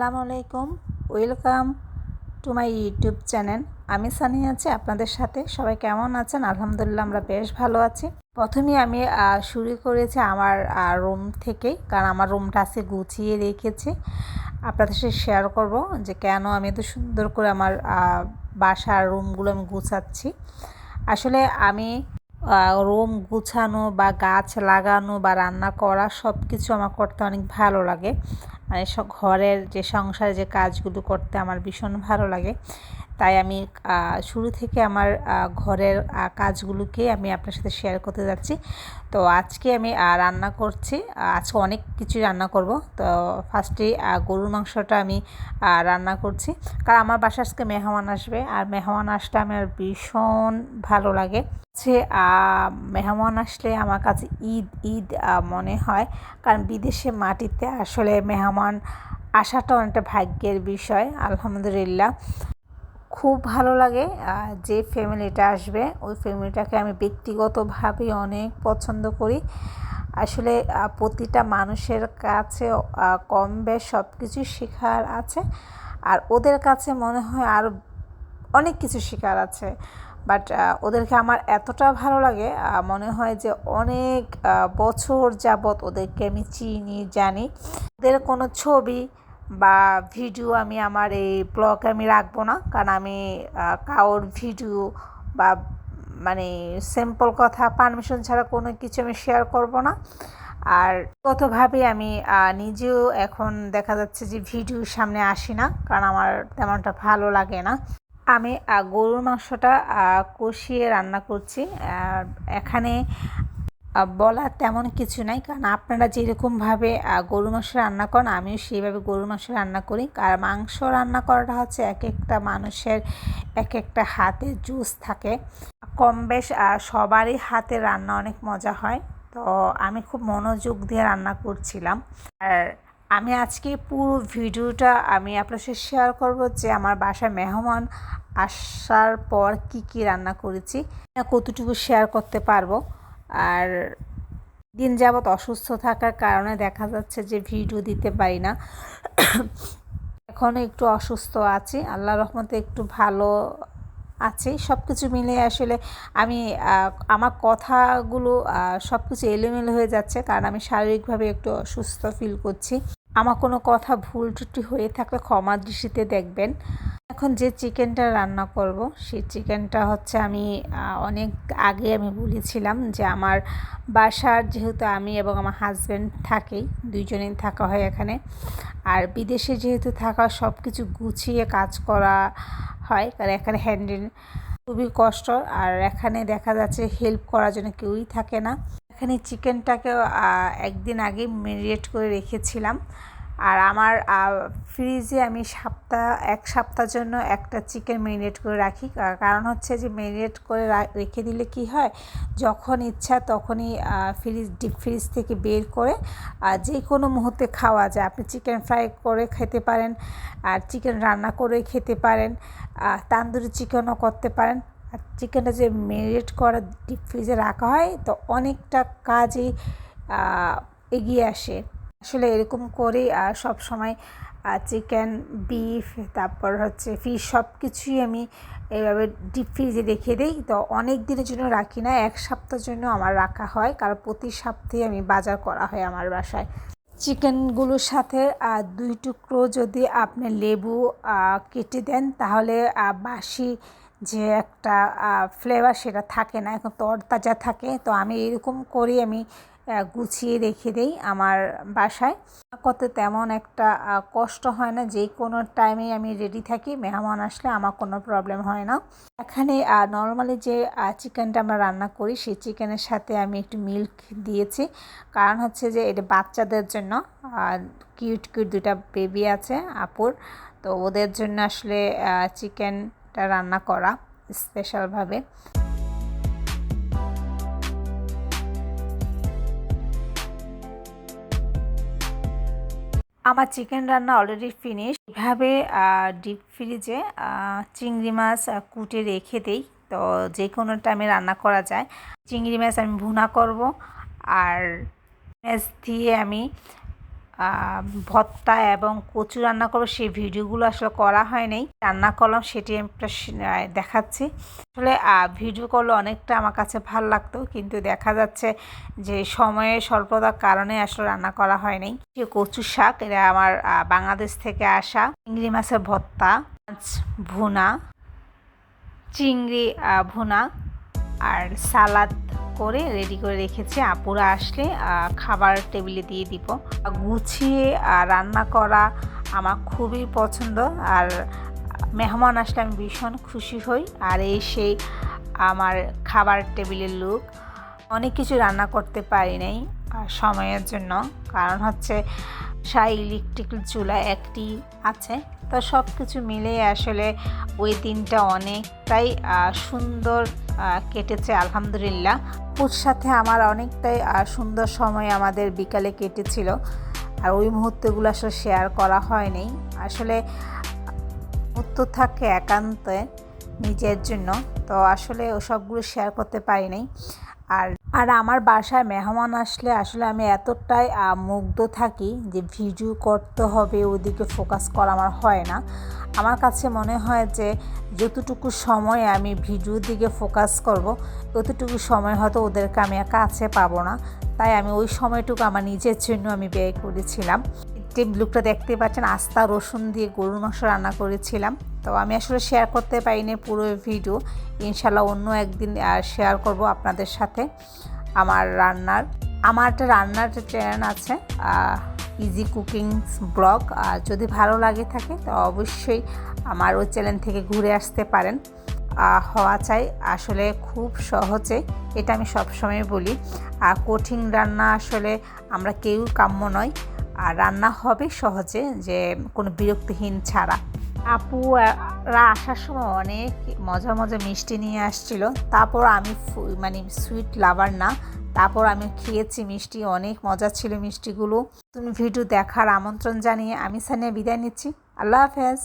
আসসালামু আলাইকুম। Welcome to my YouTube channel আমি সানি আছি আপনাদের সাথে। সবাই কেমন আছেন? আলহামদুলিল্লাহ, আমরা বেশ ভালো আছি। প্রথমেই আমি শুরু করেছি আমার রুম থেকেই, কারণ আমার রুমটা আছে গুছিয়ে রেখেছি। আপনাদের সাথে শেয়ার করব যে কেন আমি এত সুন্দর করে আমার বাসার রুমগুলো আমি গুছাচ্ছি। আসলে আমি রুম গুছানো বা গাছ লাগানো বা রান্না করা সব কিছু আমার করতে অনেক ভালো লাগে। মানে ঘরের যে সংসারে যে কাজগুলো করতে আমার ভীষণ ভালো লাগে। তাই আমি শুরু থেকে আমার ঘরের কাজগুলোকে আমি আপনার সাথে শেয়ার করতে যাচ্ছি। তো আজকে আমি রান্না করছি আজকে অনেক কিছু রান্না করব। তো ফার্স্টে গরুর মাংসটা আমি রান্না করছি। কারণ আমার বাসা আজকে মেহমান আসবে। আর মেহমান আসলে আমার ভীষণ ভালো লাগে। হচ্ছে মেহমান আসলে আমার কাছে ঈদ ঈদ মনে হয়। কারণ বিদেশে মাটিতে আসলে মেহমান আসাটা অনেকটা ভাগ্যের বিষয়, আলহামদুলিল্লাহ। খুব ভালো লাগে যে ফ্যামিলিটা আসবে, ওই ফ্যামিলিটাকে আমি ব্যক্তিগতভাবে অনেক পছন্দ করি। আসলে প্রতিটা মানুষের কাছে কম বেশ সব কিছু শেখার আছে, আর ওদের কাছে মনে হয় আরও অনেক কিছু শেখার আছে। বাট ওদেরকে আমার এতটা ভালো লাগে মনে হয় যে অনেক বছর যাবৎ ওদেরকে আমি চিনি, জানি। ওদের কোনো ছবি বা ভিডিও আমি আমার এই ব্লগে আমি রাখব না, কারণ আমি কারোর ভিডিও বা মানে সিম্পল কথা পারমিশন ছাড়া কোনো কিছু আমি শেয়ার করব না। আর কতভাবে আমি নিজেও এখন দেখা যাচ্ছে যে ভিডিওর সামনে আসি না, কারণ আমার তেমনটা ভালো লাগে না। আমি গরুর মাংসটা কষিয়ে রান্না করছি এখানে বলার তেমন কিছু নাই। কারণ আপনারা যেরকমভাবে গরুর মাংস রান্না করেন, আমিও সেইভাবে গরুর মাংস রান্না করি। আর মাংস রান্না করাটা হচ্ছে এক একটা মানুষের এক একটা হাতে জুস থাকে। কম বেশ সবারই হাতে রান্না অনেক মজা হয়। তো আমি খুব মনোযোগ দিয়ে রান্না করছিলাম। আর আমি আজকে পুরো ভিডিওটা আমি আপনার সাথে শেয়ার করব যে আমার বাসায় মেহমান আসার পর কি কি রান্না করেছি, কতটুকু শেয়ার করতে পারব। আর দিন যাবৎ অসুস্থ থাকার কারণে দেখা যাচ্ছে যে ভিডিও দিতে পারি না। এখনও একটু অসুস্থ আছি আল্লাহ রহমতে একটু ভালো আছে। সব কিছু মিলে আসলে আমি আমার কথাগুলো সব কিছু এলোমেলো হয়ে যাচ্ছে কারণ আমি শারীরিকভাবে একটু অসুস্থ ফিল করছি। আমার কোনো কথা ভুল ত্রুটি হয়ে থাকলে ক্ষমা দৃষ্টিতে দেখবেন। এখন যে চিকেনটা রান্না করব, সেই চিকেনটা হচ্ছে আমি অনেক আগে আমি বলেছিলাম যে আমার বাসার যেহেতু আমি এবং আমার হাজব্যান্ড থাকেই, দুইজনেই থাকা হয় এখানে। আর বিদেশে যেহেতু থাকা সব কিছু গুছিয়ে কাজ করা হয়, কারণ এখানে হ্যান্ডেল খুবই কষ্ট। আর এখানে দেখা যাচ্ছে হেল্প করার জন্য কেউই থাকে না। এখানে চিকেনটাকে একদিন আগে মেরিয়েট করে রেখেছিলাম। আর আমার ফ্রিজে আমি সপ্তাহ এক সপ্তাহ জন্য একটা চিকেন মেরিনেট করে রাখি। কারণ হচ্ছে যে মেরিনেট করে রেখে দিলে কি হয়? যখন ইচ্ছা তখনই ফ্রিজ ডিপ ফ্রিজ থেকে বের করে যে কোনো মুহূর্তে খাওয়া যায়। আপনি চিকেন ফ্রাই করে খেতে পারেন, আর চিকেন রান্না করে খেতে পারেন তান্দুরি চিকেনও করতে পারেন। আর চিকেনটা যে মেরিনেট করা ডিপ ফ্রিজে রাখা হয়, তো অনেকটা কাজই এগিয়ে আসে। আসলে এরকম করেই সব সময় চিকেন বিফ তারপর হচ্ছে ফিশ সব কিছুই আমি এইভাবে ডিপ ফ্রিজে রেখে দিই। তো অনেক দিনের জন্য রাখি না, এক সপ্তাহের জন্য আমার রাখা হয়, কারণ প্রতি সপ্তাহে আমি বাজার করা হয় আমার বাসায়। চিকেনগুলোর সাথে দুই টুকরো যদি আপনি লেবু কেটে দেন, তাহলে বাসি যে একটা ফ্লেভার সেটা থাকে না, এখন তরতাজা থাকে। তো আমি এরকম করেই আমি গুছিয়ে রেখে দেই আমার বাসায়। করতে তেমন একটা কষ্ট হয় না, যে কোনো টাইমে আমি রেডি থাকি, মেহমান আসলে আমার কোনো প্রবলেম হয় না। এখানে নর্মালি যে চিকেনটা আমরা রান্না করি, সেই চিকেনের সাথে আমি একটু মিল্ক দিয়েছি। কারণ হচ্ছে যে, এটা বাচ্চাদের জন্য কিউট কিউট দুটা বেবি আছে, আপুর। তো ওদের জন্য আসলে চিকেনটা রান্না করা স্পেশালভাবে আমার চিকেন রান্না অলরেডি ফিনিশ এভাবে ডিপ ফ্রিজে চিংড়ি মাছ কুটে রেখে দেই। তো যে কোনো টাইমে রান্না করা যায়। চিংড়ি মাছ আমি ভুনা করব। আর মাছ দিয়ে আমি ভর্তা এবং কচু রান্না করব, সেই ভিডিওগুলো আসলে করা হয় নাই রান্না করলাম, সেটি আমি দেখাচ্ছি। আসলে ভিডিও করলে অনেকটা আমার কাছে ভালো লাগতো, কিন্তু দেখা যাচ্ছে যে সময়ের স্বল্পতার কারণে আসলে রান্না করা হয় নাই যে কচু শাক, এটা আমার বাংলাদেশ থেকে আসা চিংড়ি মাছের মাছ ভুনা, চিংড়ি ভুনা। আর সালাদ করে রেডি করে রেখেছি। আপুরা আসলে খাবার টেবিলে দিয়ে দিব। গুছিয়ে রান্না করা আমার খুবই পছন্দ। আর, মেহমান আসলে আমি ভীষণ খুশি হই। আর এই সেই আমার খাবার টেবিলের লুক অনেক কিছু রান্না করতে পারি নাই সময়ের জন্য। কারণ হচ্ছে সাই ইলেকট্রিক চুলা একটি আছে। তো সব কিছু মিলে আসলে ওই দিনটা অনেকটাই সুন্দর কেটেছে আলহামদুলিল্লাহ। ওর সাথে আমার অনেকটাই সুন্দর সময় আমাদের বিকালে কেটেছিল। আর ওই মুহূর্তগুলো আসলে শেয়ার করা হয়নি। আসলে উত্তর থাকে একান্তে নিজের জন্য। তো আসলে ওসবগুলো শেয়ার করতে পারি নাই আর আর আমার বাসায় মেহমান আসলে আসলে আমি এতটাই মুগ্ধ থাকি যে ভিডিও করতে হবে, ওদিকে ফোকাস করা আমার হয় না। আমার কাছে মনে হয় যে যতটুকু সময় আমি ভিডিওর দিকে ফোকাস করব, ততটুকু সময় হয়তো ওদেরকে আমি কাছে পাবো না। তাই আমি ওই সময়টুকু আমার নিজের জন্য আমি ব্যয় করেছিলাম। যে লুকটা দেখতে পাচ্ছেন। আস্তা রসুন দিয়ে গরুর মাংস রান্না করেছিলাম। তো আমি আসলে শেয়ার করতে পারিনি পুরো ভিডিও ইনশাল্লাহ অন্য একদিন শেয়ার করব আপনাদের সাথে আমার রান্নার। আমার একটা রান্নার চ্যানেল আছে ইজি কুকিং ব্লগ যদি ভালো লাগে থাকে, তো অবশ্যই আমার ওই চ্যানেল থেকে ঘুরে আসতে পারেন। হওয়া চাই আসলে খুব সহজে। এটা আমি সবসময় বলি। আর কঠিন রান্না আসলে আমরা কেউ কাম্য নয়। আর রান্না হবে সহজে যে কোনো বিরক্তিহীন ছাড়া। আপুরা আসার সময় অনেক মজা মজা মিষ্টি নিয়ে আসছিল। তারপর আমি মানে সুইট লাভার না। তারপর আমি খেয়েছি মিষ্টি, অনেক মজা ছিল মিষ্টিগুলো। তুমি ভিডিও দেখার আমন্ত্রণ জানিয়ে আমি সানিয়া বিদায় নিচ্ছি। আল্লাহ হাফেজ।